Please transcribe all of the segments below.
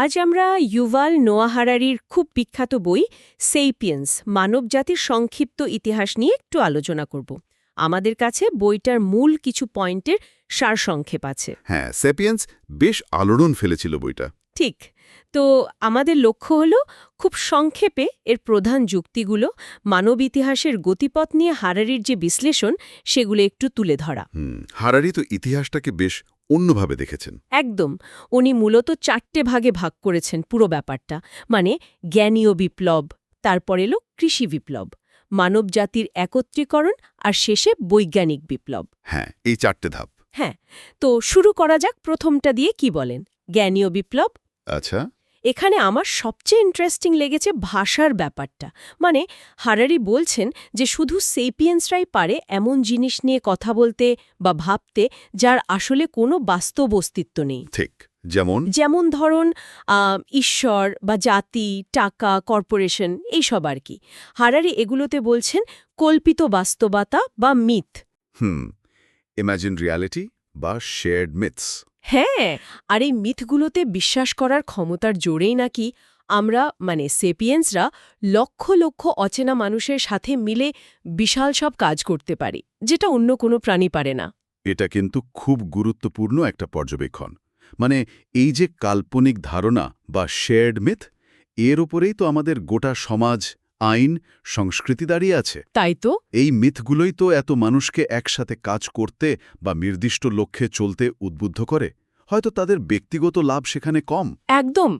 আজ আমরা ইউভাল নোয়া হারারির খুব বিখ্যাত বই সেইপিয়েন্স মানবজাতির সংক্ষিপ্ত ইতিহাস নিয়ে একটু আলোচনা করব। আমাদের কাছে বইটার মূল কিছু পয়েন্টের সারসংক্ষেপ আছে। হ্যাঁ সেপিয়েন্স বেশ আলোড়ন ফেলেছিল বইটা। ঠিক তো আমাদের লক্ষ্য হল খুব সংক্ষেপে এর প্রধান যুক্তিগুলো মানব ইতিহাসের গতিপথ নিয়ে হারারির যে বিশ্লেষণ সেগুলো একটু তুলে ধরা। হারারি তো ইতিহাসটাকে বেশ অন্যভাবে দেখেছেন। একদম। উনি মূলত চারটে ভাগে ভাগ করেছেন পুরো ব্যাপারটা। মানে জ্ঞানীয় বিপ্লব তারপর এলো কৃষি বিপ্লব মানব জাতির একত্রীকরণ আর শেষে বৈজ্ঞানিক বিপ্লব। হ্যাঁ এই চারটে ধাপ। হ্যাঁ তো শুরু করা যাক প্রথমটা দিয়ে কি বলেন? জ্ঞানীয় বিপ্লব? আচ্ছা। এখানে আমার সবচেয়ে ইন্টারেস্টিং লেগেছে ভাষার ব্যাপারটা। মানে হারারি বলছেন যে শুধু সেপিয়েন্সরাই পারে এমন জিনিস নিয়ে কথা বলতে বা ভাবতে যার আসলে কোনো বাস্তব অস্তিত্ব নেই। ঠিক যেমন? যেমন ধরুন ঈশ্বর বা জাতি টাকা কর্পোরেশন এইসব আর কি। হারারি এগুলোতে বলছেন কল্পিত বাস্তবতা বা মিথ। হুম ইমাজিন রিয়ালিটি বা শেয়ার্ড মিথস হ্যাঁ আর এই মিথগুলোতে বিশ্বাস করার ক্ষমতার জোরেই নাকি আমরা মানে সেপিয়েন্সরা লক্ষ লক্ষ অচেনা মানুষের সাথে মিলে বিশাল সব কাজ করতে পারি, যেটা অন্য কোনো প্রাণী পারে না। এটা কিন্তু খুব গুরুত্বপূর্ণ একটা পর্যবেক্ষণ। মানে এই যে কাল্পনিক ধারণা বা শেয়ার্ড মিথ, এর ওপরেই তো আমাদের গোটা সমাজ আইন সংস্কৃতি দাঁড়িয়ে আছে। তাই তো। এই মিথগুলোই তো এত মানুষকে একসাথে কাজ করতে বা নির্দিষ্ট লক্ষ্যে চলতে উদ্বুদ্ধ করে। হয়তো তাদের ব্যক্তিগত লাভ সেখানে কম। একদম।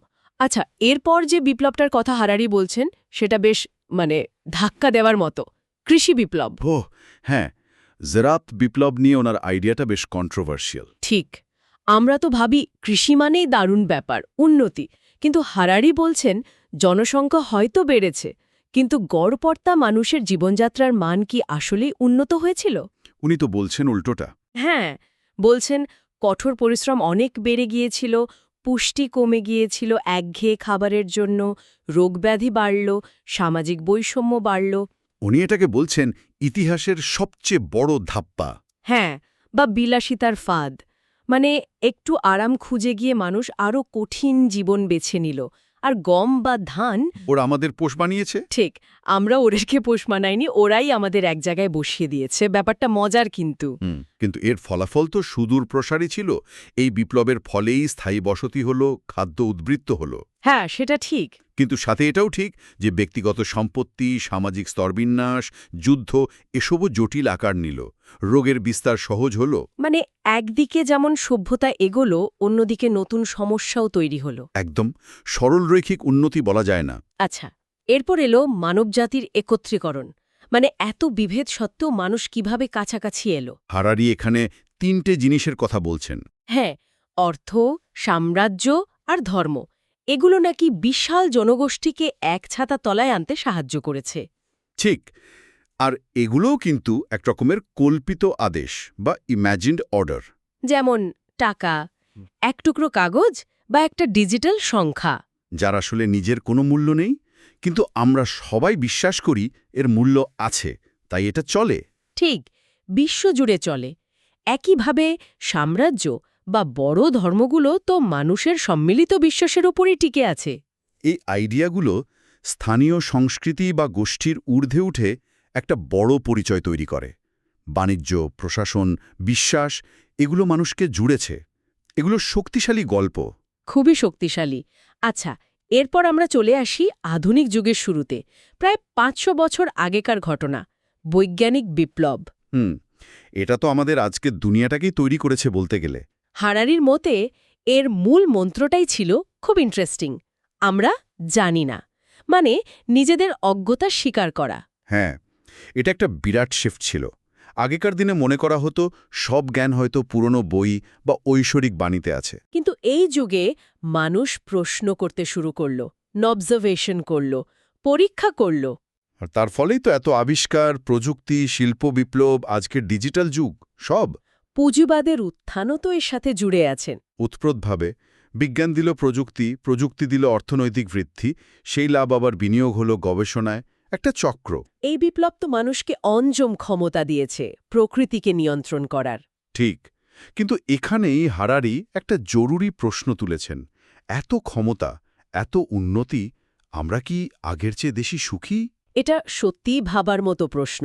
আচ্ছা এরপর যে বিপ্লবটার কথা হারারি বলছেন সেটা বেশ মানে ধাক্কা দেওয়ার মতো। কৃষি বিপ্লব। ও হ্যাঁ। জেরাত বিপ্লব নিয়ে ওনার আইডিয়াটা বেশ কন্ট্রোভার্সিয়াল ঠিক। আমরা তো ভাবি কৃষি মানেই দারুণ ব্যাপার উন্নতি। কিন্তু হারারি বলছেন জনসংখ্যা হয়তো বেড়েছে। কিন্তু গড়পর্তা মানুষের জীবনযাত্রার মান কি আসলেই উন্নত হয়েছিল? উনি তো বলছেন উল্টোটা। হ্যাঁ বলছেন কঠোর পরিশ্রম অনেক বেড়ে গিয়েছিল পুষ্টি কমে গিয়েছিল একঘেয়ে খাবারের জন্য রোগব্যাধি বাড়ল সামাজিক বৈষম্য বাড়ল। উনি এটাকে বলছেন ইতিহাসের সবচেয়ে বড় ধাপ্পা। হ্যাঁ বা বিলাসিতার ফাঁদ। মানে একটু আরাম খুঁজে গিয়ে মানুষ আরও কঠিন জীবন বেছে নিল। আর গম বা ধান ওরা আমাদের পোষ বানিয়েছে? ঠিক আমরা ওদেরকে পোষ মানাইনি ওরাই আমাদের এক জায়গায় বসিয়ে দিয়েছে। ব্যাপারটা মজার কিন্তু। কিন্তু এর ফলাফল তো সুদূর প্রসারী ছিল। এই বিপ্লবের ফলেই স্থায়ী বসতি হলো খাদ্য উদ্বৃত্ত হলো। হ্যাঁ সেটা ঠিক। কিন্তু সাথে এটাও ঠিক যে ব্যক্তিগত সম্পত্তি সামাজিক স্তরবিন্যাস যুদ্ধ এসবও জটিল আকার নিল। রোগের বিস্তার সহজ হল। মানে একদিকে যেমন সভ্যতা এগোলো অন্যদিকে নতুন সমস্যাও তৈরি হলো। একদম। সরলরৈখিক উন্নতি বলা যায় না। আচ্ছা এরপর এলো মানবজাতির একত্রীকরণ। মানে এত বিভেদ সত্ত্বেও মানুষ কীভাবে কাছাকাছি এলো? হারারি এখানে তিনটে জিনিসের কথা বলছেন। হ্যাঁ অর্থ সাম্রাজ্য আর ধর্ম। এগুলো নাকি বিশাল জনগোষ্ঠীকে এক ছাতা তলায় আনতে সাহায্য করেছে। ঠিক আর এগুলোও কিন্তু এক রকমের কল্পিত আদেশ বা ইম্যাজিন্ড অর্ডার যেমন টাকা এক টুকরো কাগজ বা একটা ডিজিটাল সংখ্যা। যার আসলে নিজের কোনো মূল্য নেই কিন্তু আমরা সবাই বিশ্বাস করি এর মূল্য আছে তাই এটা চলে। ঠিক বিশ্বজুড়ে চলে। একইভাবে সাম্রাজ্য বা বড় ধর্মগুলো তো মানুষের সম্মিলিত বিশ্বাসের ওপরই টিকে আছে। এই আইডিয়াগুলো স্থানীয় সংস্কৃতি বা গোষ্ঠীর ঊর্ধ্বে উঠে একটা বড় পরিচয় তৈরি করে। বাণিজ্য প্রশাসন বিশ্বাস এগুলো মানুষকে জুড়েছে। এগুলো শক্তিশালী গল্প। খুবই শক্তিশালী। আচ্ছা এরপর আমরা চলে আসি আধুনিক যুগের শুরুতে। প্রায় পাঁচশো বছর আগেকার ঘটনা বৈজ্ঞানিক বিপ্লব। হুম এটা তো আমাদের আজকের দুনিয়াটাকেই তৈরি করেছে বলতে গেলে। হারারির মতে এর মূল মন্ত্রটাই ছিল খুব ইন্টারেস্টিং আমরা জানি না। মানে নিজেদের অজ্ঞতা স্বীকার করা। হ্যাঁ এটা একটা বিরাট শিফট ছিল। আগেকার দিনে মনে করা হতো সব জ্ঞান হয়তো পুরনো বই বা ঐশ্বরিক বাণীতে আছে। কিন্তু এই যুগে মানুষ প্রশ্ন করতে শুরু করল নবজারভেশন করল পরীক্ষা করল। আর তার ফলেই তো এত আবিষ্কার প্রযুক্তি শিল্প বিপ্লব আজকের ডিজিটাল যুগ সব। পুঁজিবাদের উত্থানও তো এর সাথে জুড়ে আছেন। উৎপ্রতভাবে বিজ্ঞান দিল প্রযুক্তি প্রযুক্তি দিল অর্থনৈতিক বৃদ্ধি সেই লাভ আবার বিনিয়োগ হলো গবেষণায় একটা চক্র। এই বিপ্লব তো মানুষকে অঞ্জম ক্ষমতা দিয়েছে প্রকৃতিকে নিয়ন্ত্রণ করার। ঠিক কিন্তু এখানেই হারারি একটা জরুরি প্রশ্ন তুলেছেন এত ক্ষমতা এত উন্নতি আমরা কি আগের চেয়ে বেশি সুখী? এটা সত্যিই ভাবার মতো প্রশ্ন।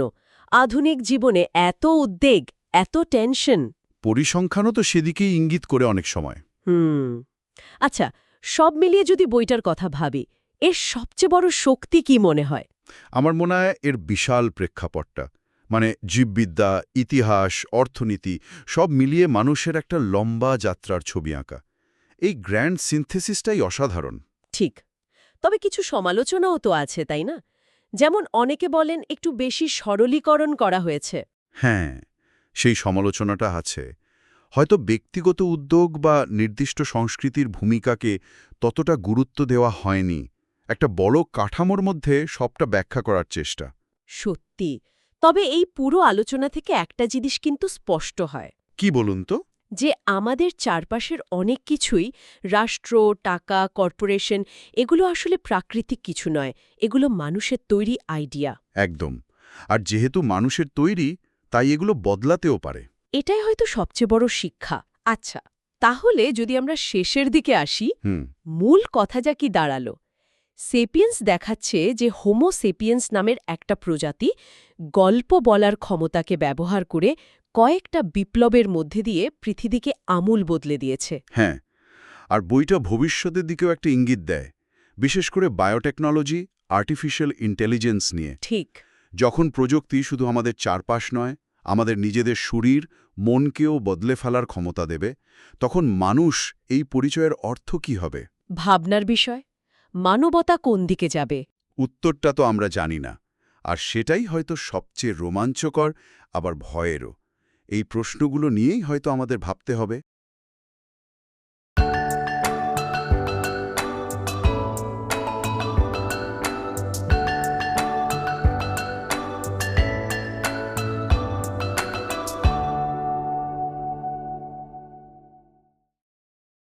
আধুনিক জীবনে এত উদ্বেগ এত টেনশন? পরিসংখ্যানও তো সেদিকেই ইঙ্গিত করে অনেক সময়। হুম। আচ্ছা সব মিলিয়ে যদি বইটার কথা ভাবি এর সবচেয়ে বড় শক্তি কি মনে হয়? আমার মনে হয় এর বিশাল প্রেক্ষাপটটা। মানে জীববিদ্যা ইতিহাস অর্থনীতি সব মিলিয়ে মানুষের একটা লম্বা যাত্রার ছবি আঁকা। এই গ্র্যান্ড সিনথেসিসটাই অসাধারণ। ঠিক। তবে কিছু সমালোচনাও তো আছে তাই না? যেমন অনেকে বলেন একটু বেশি সরলীকরণ করা হয়েছে। হ্যাঁ। সেই সমালোচনাটা আছে। হয়তো ব্যক্তিগত উদ্যোগ বা নির্দিষ্ট সংস্কৃতির ভূমিকাকে ততটা গুরুত্ব দেওয়া হয়নি। একটা বড় কাঠামোর মধ্যে সবটা ব্যাখ্যা করার চেষ্টা। সত্যি। তবে এই পুরো আলোচনা থেকে একটা জিনিস কিন্তু স্পষ্ট হয়। কি বলুন তো? যে আমাদের চারপাশের অনেক কিছুই রাষ্ট্র টাকা কর্পোরেশন এগুলো আসলে প্রাকৃতিক কিছু নয়। এগুলো মানুষের তৈরি আইডিয়া। একদম। আর যেহেতু মানুষের তৈরি তাই এগুলো বদলাতেও পারে। এটাই হয়তো সবচেয়ে বড় শিক্ষা। আচ্ছা তাহলে যদি আমরা শেষের দিকে আসি মূল কথা যা কি দাঁড়াল? সেপিয়েন্স দেখাচ্ছে যে হোমো সেপিয়েন্স নামের একটা প্রজাতি গল্প বলার ক্ষমতাকে ব্যবহার করে কয়েকটা বিপ্লবের মধ্যে দিয়ে পৃথিবীকে আমূল বদলে দিয়েছে। হ্যাঁ আর বইটা ভবিষ্যতের দিকেও একটা ইঙ্গিত দেয় বিশেষ করে বায়োটেকনোলজি আর্টিফিশিয়াল ইন্টেলিজেন্স নিয়ে। ঠিক। যখন প্রযুক্তি শুধু আমাদের চারপাশ নয় আমাদের নিজেদের শরীর মনকেও বদলে ফেলার ক্ষমতা দেবে তখন মানুষ এই পরিচয়ের অর্থ কি হবে? ভাবনার বিষয়। মানবতা কোন দিকে যাবে? উত্তরটা তো আমরা জানি না আর সেটাই হয়তো সবচেয়ে রোমাঞ্চকর আবার ভয়েরও। এই প্রশ্নগুলো নিয়েই হয়তো আমাদের ভাবতে হবে।